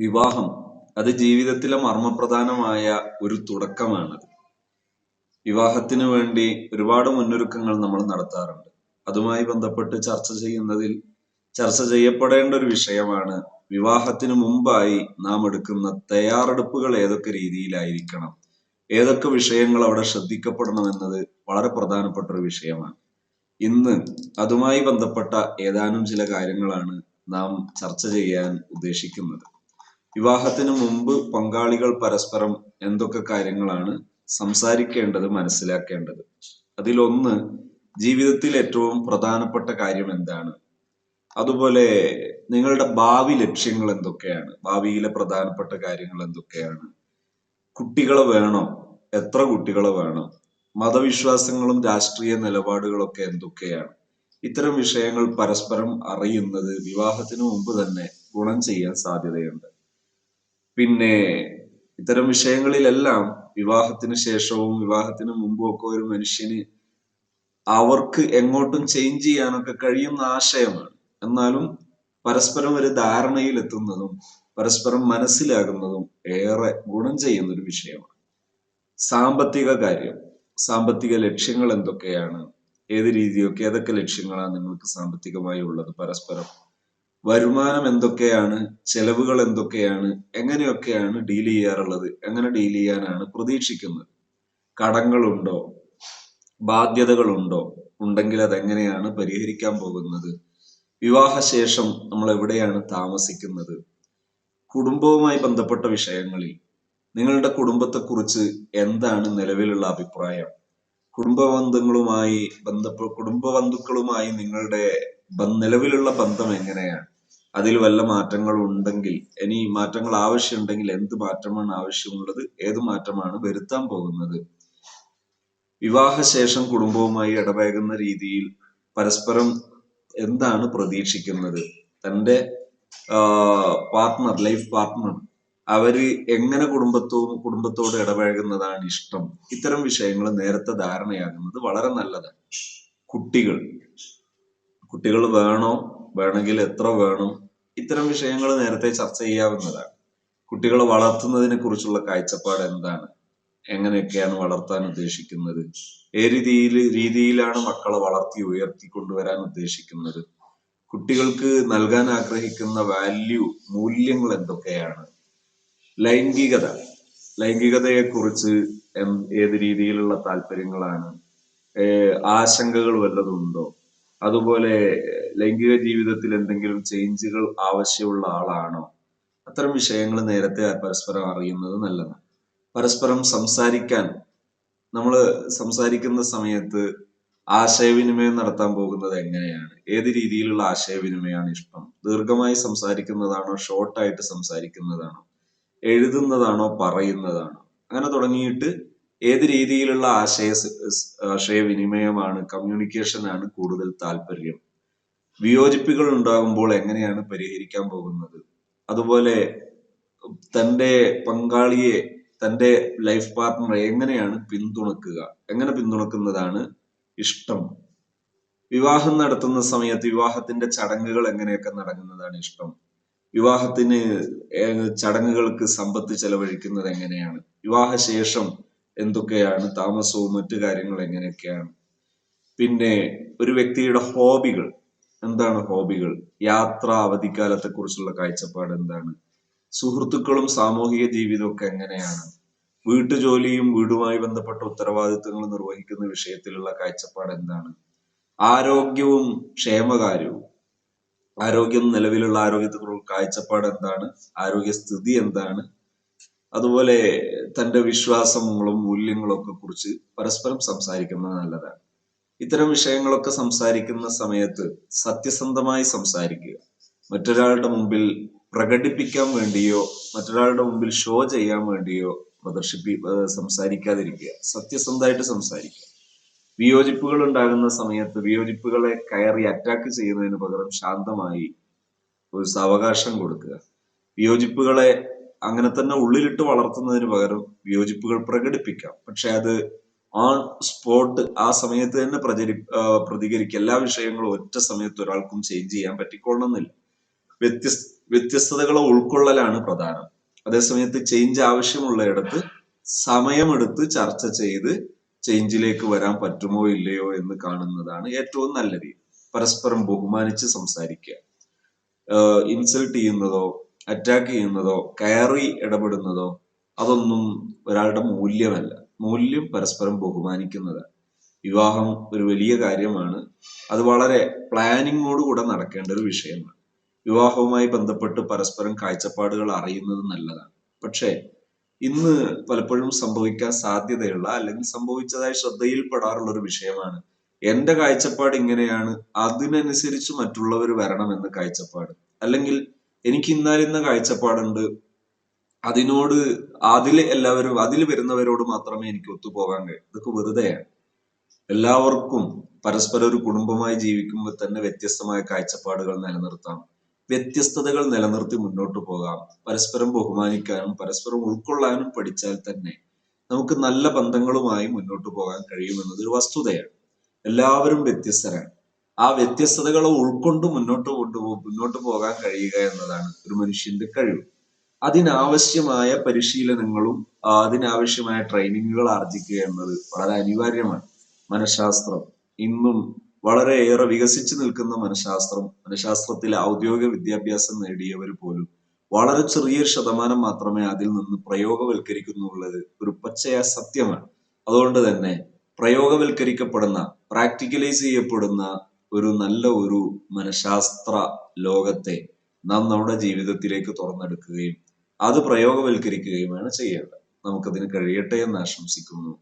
വിവാഹം അത് ജീവിതത്തിലെ മർമ്മപ്രധാനമായ ഒരു തുടക്കമാണ്. വിവാഹത്തിന് വേണ്ടി ഒരുപാട് മുന്നൊരുക്കങ്ങൾ നമ്മൾ നടത്താറുണ്ട്. അതുമായി ബന്ധപ്പെട്ട് ചർച്ച ചെയ്യുന്നതിൽ ചർച്ച ചെയ്യപ്പെടേണ്ട ഒരു വിഷയമാണ് വിവാഹത്തിന് മുമ്പായി നാം എടുക്കുന്ന തയ്യാറെടുപ്പുകൾ ഏതൊക്കെ രീതിയിലായിരിക്കണം ഏതൊക്കെ വിഷയങ്ങൾ അവിടെ ശ്രദ്ധിക്കപ്പെടണം എന്നത് വളരെ പ്രധാനപ്പെട്ട ഒരു വിഷയമാണ്. ഇന്ന് അതുമായി ബന്ധപ്പെട്ട ഏതാനും ചില കാര്യങ്ങളാണ് നാം ചർച്ച ചെയ്യാൻ ഉദ്ദേശിക്കുന്നത്. വിവാഹത്തിന് മുമ്പ് പങ്കാളികൾ പരസ്പരം എന്തൊക്കെ കാര്യങ്ങളാണ് സംസാരിക്കേണ്ടത് മനസ്സിലാക്കേണ്ടത്? അതിലൊന്ന് ജീവിതത്തിൽ ഏറ്റവും പ്രധാനപ്പെട്ട കാര്യം എന്താണ്? അതുപോലെ നിങ്ങളുടെ ഭാവി ലക്ഷ്യങ്ങൾ എന്തൊക്കെയാണ്? ഭാവിയിലെ പ്രധാനപ്പെട്ട കാര്യങ്ങൾ എന്തൊക്കെയാണ്? കുട്ടികളെ വേണോ? എത്ര കുട്ടികളെ വേണം? മതവിശ്വാസങ്ങളും രാഷ്ട്രീയ നിലപാടുകളൊക്കെ എന്തൊക്കെയാണ്? ഇത്തരം വിഷയങ്ങൾ പരസ്പരം അറിയുന്നത് വിവാഹത്തിന് മുമ്പ് തന്നെ ഗുണം ചെയ്യാൻ സാധ്യതയുണ്ട്. പിന്നെ ഇത്തരം വിഷയങ്ങളിലെല്ലാം വിവാഹത്തിന് ശേഷവും വിവാഹത്തിന് മുമ്പും ഒക്കെ ഒരു മനുഷ്യന് അവർക്ക് എങ്ങോട്ടും ചേഞ്ച് ചെയ്യാനൊക്കെ കഴിയുന്ന ആശയമാണ്. എന്നാലും പരസ്പരം ഒരു ധാരണയിൽ എത്തുന്നതും പരസ്പരം മനസ്സിലാകുന്നതും ഏറെ ഗുണം ചെയ്യുന്ന ഒരു വിഷയമാണ്. സാമ്പത്തിക കാര്യം സാമ്പത്തിക ലക്ഷ്യങ്ങൾ എന്തൊക്കെയാണ് ഏത് രീതിയൊക്കെ ഏതൊക്കെ ലക്ഷ്യങ്ങളാണ് നിങ്ങൾക്ക് സാമ്പത്തികമായി ഉള്ളത് പരസ്പരം? വരുമാനം എന്തൊക്കെയാണ് ചെലവുകൾ എന്തൊക്കെയാണ് എങ്ങനെയൊക്കെയാണ് ഡീൽ ചെയ്യാറുള്ളത് എങ്ങനെ ഡീൽ ചെയ്യാനാണ് പ്രതീക്ഷിക്കുന്നത്? കടങ്ങളുണ്ടോ? ബാധ്യതകളുണ്ടോ? ഉണ്ടെങ്കിൽ അതെങ്ങനെയാണ് പരിഹരിക്കാൻ പോകുന്നത്? വിവാഹശേഷം നമ്മൾ എവിടെയാണ് താമസിക്കുന്നത്? കുടുംബവുമായി ബന്ധപ്പെട്ട വിഷയങ്ങളിൽ നിങ്ങളുടെ കുടുംബത്തെക്കുറിച്ച് എന്താണ് നിലവിലുള്ള അഭിപ്രായം? കുടുംബ ബന്ധങ്ങളുമായി ബന്ധപ്പെ കുടുംബ ബന്ധുക്കളുമായി നിങ്ങളുടെ നിലവിലുള്ള ബന്ധം എങ്ങനെയാണ്? അതിൽ വല്ല മാറ്റങ്ങൾ ഉണ്ടെങ്കിൽ ഇനി മാറ്റങ്ങൾ ആവശ്യമുണ്ടെങ്കിൽ എന്ത് മാറ്റമാണ് ആവശ്യമുള്ളത് ഏത് മാറ്റമാണ് വരുത്താൻ പോകുന്നത്? വിവാഹശേഷം കുടുംബവുമായി ഇടപഴകുന്ന രീതിയിൽ പരസ്പരം എന്താണ് പ്രതീക്ഷിക്കുന്നത്? തന്റെ പാർട്ട്ണർ ലൈഫ് പാർട്ട്ണർ അവർ എങ്ങനെ കുടുംബത്തോടും കുടുംബത്തോട് ഇടപഴകുന്നതാണ് ഇഷ്ടം? ഇത്തരം വിഷയങ്ങൾ നേരത്തെ ധാരണയാകുന്നത് വളരെ നല്ലതാണ്. കുട്ടികൾ കുട്ടികൾ വേണോ? വേണമെങ്കിൽ എത്ര വേണം? ഇത്തരം വിഷയങ്ങൾ നേരത്തെ ചർച്ച ചെയ്യാവുന്നതാണ്. കുട്ടികളെ വളർത്തുന്നതിനെ കുറിച്ചുള്ള കാഴ്ചപ്പാട് എന്താണ്? എങ്ങനെയൊക്കെയാണ് വളർത്താൻ ഉദ്ദേശിക്കുന്നത്? ഏത് രീതിയിൽ രീതിയിലാണ് മക്കളെ വളർത്തി ഉയർത്തി കൊണ്ടുവരാൻ ഉദ്ദേശിക്കുന്നത്? കുട്ടികൾക്ക് നൽകാൻ ആഗ്രഹിക്കുന്ന വാല്യൂ മൂല്യങ്ങൾ എന്തൊക്കെയാണ്? ലൈംഗികത. ലൈംഗികതയെ കുറിച്ച് ഏത് രീതിയിലുള്ള താല്പര്യങ്ങളാണ്? ആശങ്കകൾ വല്ലതുണ്ടോ അതുപോലെ ലൈംഗിക ജീവിതത്തിൽ എന്തെങ്കിലും ചേഞ്ചുകൾ ആവശ്യമുള്ള ആളാണോ? അത്തരം വിഷയങ്ങൾ നേരത്തെ പരസ്പരം അറിയുന്നത് നല്ലതാണ്. പരസ്പരം സംസാരിക്കാൻ നമ്മൾ സംസാരിക്കുന്ന സമയത്ത് ആശയവിനിമയം നടത്താൻ പോകുന്നത് എങ്ങനെയാണ്? ഏത് രീതിയിലുള്ള ആശയവിനിമയമാണ് ഇഷ്ടം? ദീർഘമായി സംസാരിക്കുന്നതാണോ? ഷോർട്ടായിട്ട് സംസാരിക്കുന്നതാണോ? എഴുതുന്നതാണോ? പറയുന്നതാണോ? അങ്ങനെ തുടങ്ങിയിട്ട് ഏത് രീതിയിലുള്ള ആശയ ആശയവിനിമയമാണ് കമ്മ്യൂണിക്കേഷൻ ആണ് കൂടുതൽ താല്പര്യം? വിയോജിപ്പുകൾ ഉണ്ടാകുമ്പോൾ എങ്ങനെയാണ് പരിഹരിക്കാൻ പോകുന്നത്? അതുപോലെ തന്റെ പങ്കാളിയെ തന്റെ ലൈഫ് പാർട്ട്ണറെ എങ്ങനെയാണ് പിന്തുണക്കുക? എങ്ങനെ പിന്തുണക്കുന്നതാണ് ഇഷ്ടം? വിവാഹം നടത്തുന്ന സമയത്ത് വിവാഹത്തിന്റെ ചടങ്ങുകൾ എങ്ങനെയൊക്കെ നടങ്ങുന്നതാണ് ഇഷ്ടം? വിവാഹത്തിന് ചടങ്ങുകൾക്ക് സമ്പത്ത് ചെലവഴിക്കുന്നത് എങ്ങനെയാണ്? വിവാഹശേഷം എന്തൊക്കെയാണ് താമസവും മറ്റു കാര്യങ്ങൾ എങ്ങനെയൊക്കെയാണ്? പിന്നെ ഒരു വ്യക്തിയുടെ ഹോബികൾ എന്താണ് ഹോബികൾ? യാത്ര അവധിക്കാലത്തെ കുറിച്ചുള്ള കാഴ്ചപ്പാട് എന്താണ്? സുഹൃത്തുക്കളും സാമൂഹിക ജീവിതവും ഒക്കെ എങ്ങനെയാണ്? വീട്ടുജോലിയും വീടുമായി ബന്ധപ്പെട്ട ഉത്തരവാദിത്തങ്ങൾ നിർവഹിക്കുന്ന വിഷയത്തിലുള്ള കാഴ്ചപ്പാട് എന്താണ്? ആരോഗ്യവും ക്ഷേമകാര്യവും. ആരോഗ്യം നിലവിലുള്ള ആരോഗ്യത്തിനുള്ള കാഴ്ചപ്പാട് എന്താണ്? ആരോഗ്യസ്ഥിതി എന്താണ്? അതുപോലെ തന്റെ വിശ്വാസങ്ങളും മൂല്യങ്ങളും ഒക്കെ കുറിച്ച് പരസ്പരം സംസാരിക്കുന്നത് നല്ലതാണ്. ഇത്തരം വിഷയങ്ങളൊക്കെ സംസാരിക്കുന്ന സമയത്ത് സത്യസന്ധമായി സംസാരിക്കുക. മറ്റൊരാളുടെ മുമ്പിൽ പ്രകടിപ്പിക്കാൻ വേണ്ടിയോ മറ്റൊരാളുടെ മുമ്പിൽ ഷോ ചെയ്യാൻ വേണ്ടിയോ പ്രദർശിപ്പി സംസാരിക്കാതിരിക്കുക. സത്യസന്ധമായിട്ട് സംസാരിക്കുക. വിയോജിപ്പുകൾ ഉണ്ടാകുന്ന സമയത്ത് വിയോജിപ്പുകളെ കയറി അറ്റാക്ക് ചെയ്യുന്നതിന് പകരം ശാന്തമായി ഒരു സാവകാശം കൊടുക്കുക. വിയോജിപ്പുകളെ അങ്ങനെ തന്നെ ഉള്ളിലിട്ട് വളർത്തുന്നതിന് പകരം വിയോജിപ്പുകൾ പ്രകടിപ്പിക്കാം. പക്ഷെ അത് ഓൺ സ്പോട്ട് ആ സമയത്ത് തന്നെ പ്രചരി പ്രതികരിക്കുക. എല്ലാ വിഷയങ്ങളും ഒറ്റ സമയത്ത് ഒരാൾക്കും ചേഞ്ച് ചെയ്യാൻ പറ്റിക്കൊള്ളണമെന്നില്ല വ്യത്യസ്ത വ്യത്യസ്തതകളെ ഉൾക്കൊള്ളലാണ് പ്രധാനം. അതേസമയത്ത് ചേഞ്ച് ആവശ്യമുള്ളയിടത്ത് സമയമെടുത്ത് ചർച്ച ചെയ്ത് ചേഞ്ചിലേക്ക് വരാൻ പറ്റുമോ ഇല്ലയോ എന്ന് കാണുന്നതാണ് ഏറ്റവും നല്ല രീതി പരസ്പരം ബഹുമാനിച്ച് സംസാരിക്കുക. ഇൻസൾട്ട് ചെയ്യുന്നതോ അറ്റാക്ക് ചെയ്യുന്നതോ കയറി ഇടപെടുന്നതോ അതൊന്നും ഒരാളുടെ മൂല്യമല്ല. മൂല്യം പരസ്പരം ബഹുമാനിക്കുന്നതാണ് വിവാഹം ഒരു വലിയ കാര്യമാണ്. അത് വളരെ പ്ലാനിങ്ങോട് കൂടെ നടക്കേണ്ട ഒരു വിഷയമാണ്. വിവാഹവുമായി ബന്ധപ്പെട്ട് പരസ്പരം കാഴ്ചപ്പാടുകൾ അറിയുന്നത് നല്ലതാണ്. പക്ഷേ ഇന്ന് പലപ്പോഴും സംഭവിക്കാൻ സാധ്യതയുള്ള അല്ലെങ്കിൽ സംഭവിച്ചതായി ശ്രദ്ധയിൽപ്പെടാറുള്ള ഒരു വിഷയമാണ് എന്റെ കാഴ്ചപ്പാട് ഇങ്ങനെയാണ്. അതിനനുസരിച്ച് മറ്റുള്ളവർ വരണമെന്ന് കാഴ്ചപ്പാട്. അല്ലെങ്കിൽ എനിക്ക് ഇന്നാലിന്ന കാഴ്ചപ്പാടുണ്ട്. അതിനോട് അതിൽ എല്ലാവരും അതിൽ വരുന്നവരോട് മാത്രമേ എനിക്ക് ഒത്തുപോകാൻ കഴിയൂ. ഇതൊക്കെ വെറുതെയാണ്. എല്ലാവർക്കും പരസ്പരം ഒരു കുടുംബമായി ജീവിക്കുമ്പോൾ തന്നെ വ്യത്യസ്തമായ കാഴ്ചപ്പാടുകൾ നിലനിർത്താം. വ്യത്യസ്തതകൾ നിലനിർത്തി മുന്നോട്ട് പോകാം. പരസ്പരം ബഹുമാനിക്കാനും പരസ്പരം ഉൾക്കൊള്ളാനും പഠിച്ചാൽ തന്നെ നമുക്ക് നല്ല ബന്ധങ്ങളുമായി മുന്നോട്ട് പോകാൻ കഴിയുമെന്നത് ഒരു വസ്തുതയാണ്. എല്ലാവരും വ്യത്യസ്തരാണ്. ആ വ്യത്യസ്തതകളെ ഉൾക്കൊണ്ട് മുന്നോട്ട് കൊണ്ടുപോ മുന്നോട്ട് പോകാൻ കഴിയുക എന്നതാണ് ഒരു മനുഷ്യന്റെ കഴിവ്. അതിനാവശ്യമായ പരിശീലനങ്ങളും അതിനാവശ്യമായ ട്രെയിനിങ്ങുകൾ ആർജിക്കുക എന്നത് വളരെ അനിവാര്യമാണ്. മനഃശാസ്ത്രം ഇന്നും വളരെയേറെ വികസിച്ചു നിൽക്കുന്ന മനഃശാസ്ത്രം മനഃശാസ്ത്രത്തിൽ ഔദ്യോഗിക വിദ്യാഭ്യാസം നേടിയവർ പോലും വളരെ ചെറിയ ശതമാനം മാത്രമേ അതിൽ നിന്ന് പ്രയോഗവൽക്കരിക്കുന്നുള്ളത് ഒരു പച്ചയായ സത്യമാണ്. അതുകൊണ്ട് തന്നെ പ്രയോഗവൽക്കരിക്കപ്പെടുന്ന പ്രാക്ടിക്കലൈസ് ചെയ്യപ്പെടുന്ന ഒരു നല്ല ഒരു മനഃശാസ്ത്ര ലോകത്തെ നാം നമ്മുടെ ജീവിതത്തിലേക്ക് തുറന്നെടുക്കുകയും അത് പ്രയോഗവൽക്കരിക്കുകയുമാണ് ചെയ്യേണ്ടത്. നമുക്കതിന് കഴിയട്ടെ എന്ന് ആശംസിക്കുന്നു.